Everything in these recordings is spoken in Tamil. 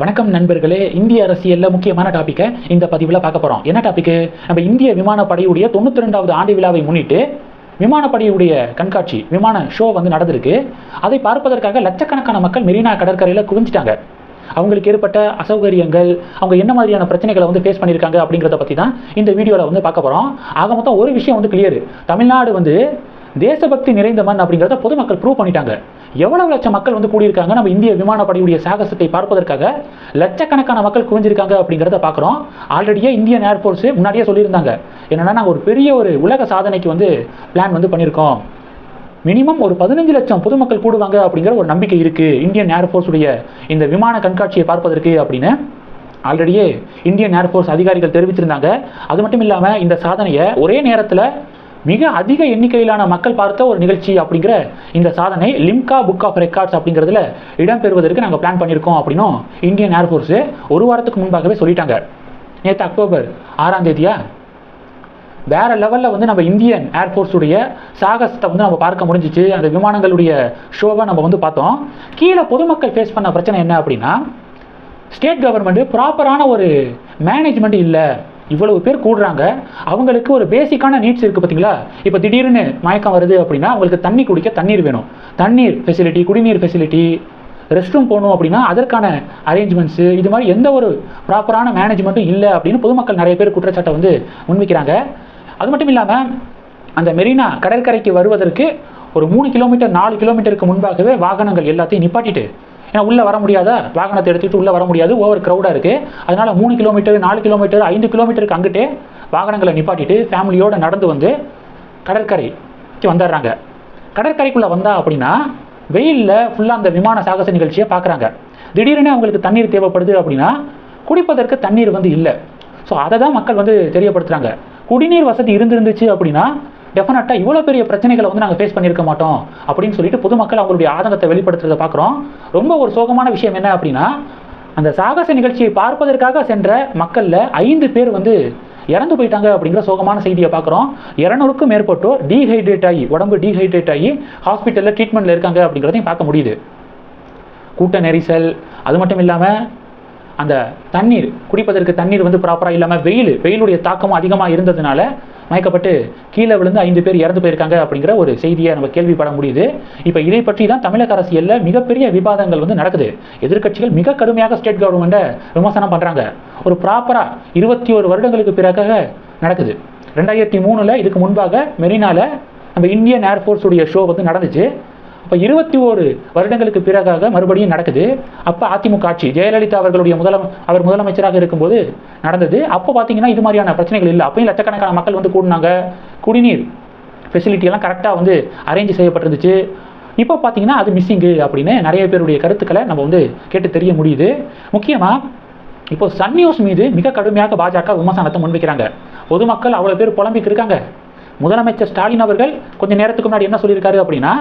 வணக்கம் நண்பர்களே. இந்திய அரசியலில் முக்கியமான டாப்பிக்கை இந்த பதிவில் பார்க்க போகிறோம் என்ன டாபிக் நம்ம இந்திய விமானப்படையுடைய தொண்ணூற்றி ரெண்டாவது ஆண்டு விழாவை முன்னிட்டு விமானப்படையுடைய கண்காட்சி விமான ஷோ வந்து நடந்திருக்கு. அதை பார்ப்பதற்காக லட்சக்கணக்கான மக்கள் மெரினா கடற்கரையில் குவிஞ்சிட்டாங்க. அவங்களுக்கு ஏற்பட்ட அசௌகரியங்கள் அவங்க என்ன மாதிரியான பிரச்சனைகளை வந்து ஃபேஸ் பண்ணியிருக்காங்க அப்படிங்கிறத பற்றி தான் இந்த வீடியோவில் வந்து பார்க்க போகிறோம் ஆக மொத்தம் ஒரு விஷயம் வந்து கிளியர் தமிழ்நாடு வந்து தேசபக்தி நிறைந்த மண் அப்படிங்கிறத பொதுமக்கள் ப்ரூவ் பண்ணிட்டாங்க. எவ்வளவு லட்சம் மக்கள் வந்து கூடியிருக்காங்க? நம்ம இந்திய விமானப்படையுடைய சாகசத்தை பார்ப்பதற்காக லட்சக்கணக்கான மக்கள் குவிஞ்சிருக்காங்க அப்படிங்கிறத பார்க்குறோம். ஆல்ரெடியே இந்தியன் ஏர்ஃபோர்ஸ் முன்னாடியே சொல்லியிருந்தாங்க. என்னென்னா நாங்கள் ஒரு பெரிய ஒரு உலக சாதனைக்கு வந்து பிளான் வந்து பண்ணியிருக்கோம். மினிமம் ஒரு பதினஞ்சு லட்சம் பொதுமக்கள் கூடுவாங்க அப்படிங்கிற ஒரு நம்பிக்கை இருக்குது இந்தியன் ஏர்ஃபோர்ஸுடைய இந்த விமான கண்காட்சியை பார்ப்பதற்கு அப்படின்னு ஆல்ரெடியே இந்தியன் ஏர்ஃபோர்ஸ் அதிகாரிகள் தெரிவிச்சிருந்தாங்க. அது மட்டும் இல்லாமல் இந்த சாதனையை ஒரே நேரத்தில் மிக அதிக எண்ணிக்கையிலான மக்கள் பார்த்த ஒரு நிகழ்ச்சி அப்படிங்கிற இந்த சாதனை லிம்கா புக் ஆஃப் ரெக்கார்ட்ஸ் அப்படிங்கிறதுல இடம்பெறுவதற்கு நாங்கள் பிளான் பண்ணியிருக்கோம் அப்படின்னும் இந்தியன் ஏர்ஃபோர்ஸு ஒரு வாரத்துக்கு முன்பாகவே சொல்லிட்டாங்க. நேற்று அக்டோபர் ஆறாம் தேதியா? வேற லெவலில் வந்து நம்ம இந்தியன் ஏர்ஃபோர்ஸுடைய சாகசத்தை வந்து நம்ம பார்க்க முடிஞ்சிச்சு. அந்த விமானங்களுடைய ஷோவை நம்ம வந்து பார்த்தோம். கீழே பொதுமக்கள் ஃபேஸ் பண்ண பிரச்சனை என்ன அப்படின்னா ஸ்டேட் கவர்மெண்ட் ப்ராப்பரான ஒரு மேனேஜ்மெண்ட் இல்லை. இவ்வளவு பேர் கூடுறாங்க. அவங்களுக்கு ஒரு பேசிக்கான நீட்ஸ் இருக்குது பார்த்தீங்களா இப்போ திடீர்னு மயக்கம் வருது அப்படின்னா அவங்களுக்கு தண்ணி குடிக்க தண்ணீர் வேணும். தண்ணீர் ஃபெசிலிட்டி குடிநீர் ஃபெசிலிட்டி ரெஸ்ட் ரூம் போகணும் அப்படின்னா அதற்கான அரேஞ்ச்மெண்ட்ஸு இது மாதிரி எந்த ஒரு ப்ராப்பரான மேனேஜ்மெண்ட்டும் இல்லை அப்படின்னு பொதுமக்கள் நிறைய பேர் குற்றச்சாட்டை வந்து முன்வைக்கிறாங்க. அது மட்டும் இல்லாமல் அந்த மெரினா கடற்கரைக்கு வருவதற்கு ஒரு மூணு கிலோமீட்டர் நாலு கிலோமீட்டருக்கு முன்பாகவே வாகனங்கள் எல்லாத்தையும் நிப்பாட்டிட்டு ஏன்னா உள்ளே வர முடியாதா? வாகனத்தை எடுத்துகிட்டு உள்ளே வர முடியாது. ஓவர் க்ரௌடாக இருக்குது அதனால் மூணு கிலோமீட்டர் நாலு கிலோமீட்டர் ஐந்து கிலோமீட்டருக்கு அங்கிட்டே வாகனங்களை நிப்பாட்டிட்டு ஃபேமிலியோடு நடந்து வந்து கடற்கரைக்கு வந்துடுறாங்க. கடற்கரைக்குள்ளே வந்தா அப்படின்னா வெயிலில் ஃபுல்லாக அந்த விமான சாகச நிகழ்ச்சியை பார்க்குறாங்க. திடீர்னு அவங்களுக்கு தண்ணீர் தேவைப்படுது அப்படின்னா குடிப்பதற்கு தண்ணீர் வந்து இல்லை. ஸோ அதை தான் மக்கள் வந்து தெரியப்படுத்துகிறாங்க குடிநீர் வசதி இருந்திருந்துச்சு அப்படின்னா டெஃபினட்டாக இவ்வளோ பெரிய பிரச்சனைகளை வந்து நாங்கள் ஃபேஸ் பண்ணியிருக்க மாட்டோம் அப்படின்னு சொல்லிட்டு பொதுமக்கள் அவங்களுடைய ஆதங்கத்தை வெளிப்படுத்துறதை பார்க்குறோம். ரொம்ப ஒரு சோகமான விஷயம் என்ன அப்படின்னா அந்த சாகச நிகழ்ச்சியை பார்ப்பதற்காக சென்ற மக்களில் ஐந்து பேர் வந்து இறந்து போயிட்டாங்க அப்படிங்கிற சோகமான செய்தியை பார்க்குறோம். இரநூறுக்கும் மேற்பட்டோர் டீஹைட்ரேட் ஆகி உடம்பு டீஹைட்ரேட் ஆகி ஹாஸ்பிட்டலில் ட்ரீட்மெண்ட்டில் இருக்காங்க அப்படிங்கிறதையும் பார்க்க முடியுது. கூட்ட நெரிசல் அது மட்டும் இல்லாமல் அந்த தண்ணீர் குடிப்பதற்கு தண்ணீர் வந்து ப்ராப்பராக இல்லாமல் வெயில் வெயிலுடைய தாக்கமும் அதிகமாக இருந்ததுனால மயக்கப்பட்டு கீழே விழுந்து ஐந்து பேர் இறந்து போயிருக்காங்க அப்படிங்கிற ஒரு செய்தியை நம்ம கேள்விப்பட முடியுது. இப்போ இதை பற்றி தான் தமிழக அரசியலில் மிகப்பெரிய விவாதங்கள் வந்து நடக்குது. எதிர்க்கட்சிகள் மிக கடுமையாக ஸ்டேட் கவர்மெண்ட்டை விமர்சனம் பண்ணுறாங்க ஒரு ப்ராப்பராக இருபத்தி ஒரு வருடங்களுக்கு பிறகாக நடக்குது. ரெண்டாயிரத்தி மூணில் இதுக்கு முன்பாக மெரினாவில் நம்ம இந்தியன் ஏர்ஃபோர்ஸுடைய ஷோ வந்து நடந்துச்சு. இப்போ இருபத்தி ஓரு வருடங்களுக்கு பிறகாக மறுபடியும் நடக்குது. அப்போ அதிமுக ஆட்சி ஜெயலலிதா அவர்களுடைய முதலம் அவர் முதலமைச்சராக இருக்கும்போது நடந்தது. அப்போ பார்த்தீங்கன்னா இது மாதிரியான பிரச்சனைகள் இல்லை. அப்பயும் லட்சக்கணக்கான மக்கள் வந்து கூடினாங்க. குடிநீர் ஃபெசிலிட்டி எல்லாம் கரெக்டாக வந்து அரேஞ்ச் செய்யப்பட்டிருந்துச்சு. இப்போ பார்த்தீங்கன்னா அது மிஸ்ஸிங்கு அப்படின்னு நிறைய பேருடைய கருத்துக்களை நம்ம வந்து கேட்டு தெரிய முடியுது. முக்கியமாக இப்போ சன் நியூஸ் மீது மிக கடுமையாக பாஜக விமர்சனத்தை முன்வைக்கிறாங்க. பொதுமக்கள் அவ்வளோ பேர் புலம்பிக்கு இருக்காங்க. முதலமைச்சர் ஸ்டாலின் அவர்கள் கொஞ்ச நேரத்துக்கு முன்னாடி என்ன சொல்லியிருக்காரு அப்படின்னா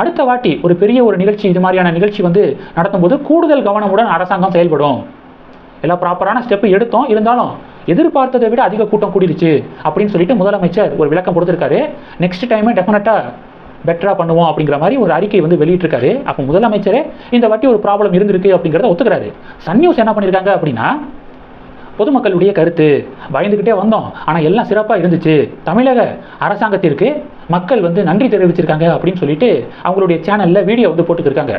அடுத்த வாட்டி ஒரு பெரிய ஒரு நிகழ்ச்சி இது மாதிரியான நிகழ்ச்சி வந்து நடத்தும்போது கூடுதல் கவனமுடன் அரசாங்கம் செயல்படும். எல்லாம் ப்ராப்பரான ஸ்டெப்பு எடுத்தோம். இருந்தாலும் எதிர்பார்த்ததை விட அதிக கூட்டம் கூடிருச்சு அப்படின்னு சொல்லிட்டு முதலமைச்சர் ஒரு விளக்கம் கொடுத்துருக்காரு. நெக்ஸ்ட் டைமே டெஃபினட்டாக பெட்டராக பண்ணுவோம் அப்படிங்கிற மாதிரி ஒரு அறிக்கை வந்து வெளியிட்டிருக்காரு. அப்போ முதலமைச்சரே இந்த வாட்டி ஒரு ப்ராப்ளம் இருந்திருக்கு அப்படிங்கிறத ஒத்துக்கிறாரு. சன் நியூஸ் என்ன பண்ணியிருக்காங்க அப்படின்னா பொதுமக்களுடைய கருத்து பயந்துக்கிட்டே வந்தோம். ஆனால் எல்லாம் சிறப்பாக இருந்துச்சு. தமிழக அரசாங்கத்திற்கு மக்கள் வந்து நன்றி தெரிவிச்சிருக்காங்க அப்படின்னு சொல்லிட்டு அவங்களுடைய சேனலில் வீடியோ வந்து போட்டுக்கிருக்காங்க.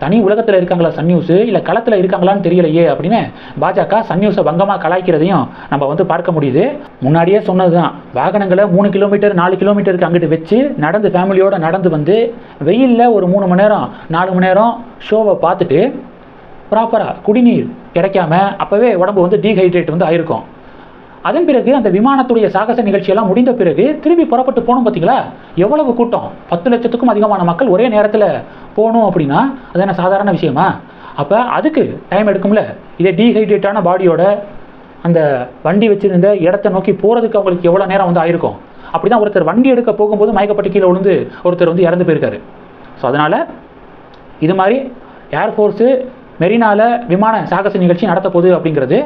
தனி உலகத்தில் இருக்காங்களா சன் நியூஸ் இல்லை களத்தில் இருக்காங்களான்னு தெரியலையே அப்படின்னு பாஜக சன் நியூஸை பங்கமாக கலாய்க்கிறதையும் நம்ம வந்து பார்க்க முடியுது. முன்னாடியே சொன்னது தான் வாகனங்களை மூணு கிலோமீட்டர் நாலு கிலோமீட்டருக்கு அங்கிட்டு வச்சு நடந்து ஃபேமிலியோடு நடந்து வந்து வெயிலில் ஒரு மூணு மணி நேரம் நாலு மணி நேரம் ஷோவை பார்த்துட்டு ப்ராப்பராக குடிநீர் கிடைக்காம அப்போவே உடம்பு வந்து டீஹைட்ரேட் வந்து ஆயிருக்கும். அதன் பிறகு அந்த விமானத்துடைய சாகச நிகழ்ச்சியெல்லாம் முடிந்த பிறகு திரும்பி புறப்பட்டு போகணும் பார்த்தீங்களா எவ்வளவு கூட்டம்? பத்து லட்சத்துக்கும் அதிகமான மக்கள் ஒரே நேரத்தில் போகணும் அப்படின்னா அது என்ன சாதாரண விஷயமா? அப்போ அதுக்கு டைம் எடுக்கும்ல. இதே டீஹைட்ரேட்டான பாடியோட அந்த வண்டி வச்சுருந்த இடத்த நோக்கி போகிறதுக்கு அவங்களுக்கு எவ்வளோ நேரம் வந்து ஆயிருக்கும்? அப்படி தான் ஒருத்தர் வண்டி எடுக்க போகும்போது மயக்கப்பட்டு கீழே விழுந்து ஒருத்தர் வந்து இறந்து போயிருக்காரு. ஸோ அதனால் இது மாதிரி ஏர்ஃபோர்ஸு மெரினாவில் விமான சாகச நிகழ்ச்சி நடத்த போகுது அப்படிங்கிறது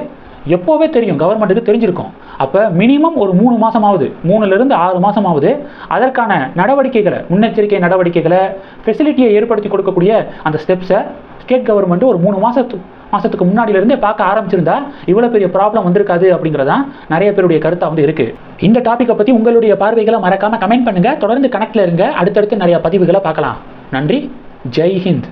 எப்போவே தெரியும் கவர்மெண்ட்டுக்கு தெரிஞ்சிருக்கும். அப்போ மினிமம் ஒரு மூணு மாதமாவது மூணுலேருந்து ஆறு மாதமாவது அதற்கான நடவடிக்கைகளை முன்னெச்சரிக்கை நடவடிக்கைகளை ஃபெசிலிட்டியை ஏற்படுத்தி கொடுக்கக்கூடிய அந்த ஸ்டெப்ஸை ஸ்டேட் கவர்மெண்ட் ஒரு மூணு மாதத்து மாதத்துக்கு முன்னாடியிலேருந்தே பார்க்க ஆரம்பிச்சிருந்தா இவ்வளோ பெரிய ப்ராப்ளம் வந்திருக்காது அப்படிங்கிறதான் நிறைய பேருடைய கருத்தாக வந்து இருக்குது இந்த டாப்பிக்கை பற்றி உங்களுடைய பார்வைகளை மறக்காமல் கமெண்ட் பண்ணுங்கள் தொடர்ந்து கணக்கில் இருங்க. அடுத்தடுத்து நிறைய பதிவுகளை பார்க்கலாம். நன்றி. ஜெய் ஹிந்த்.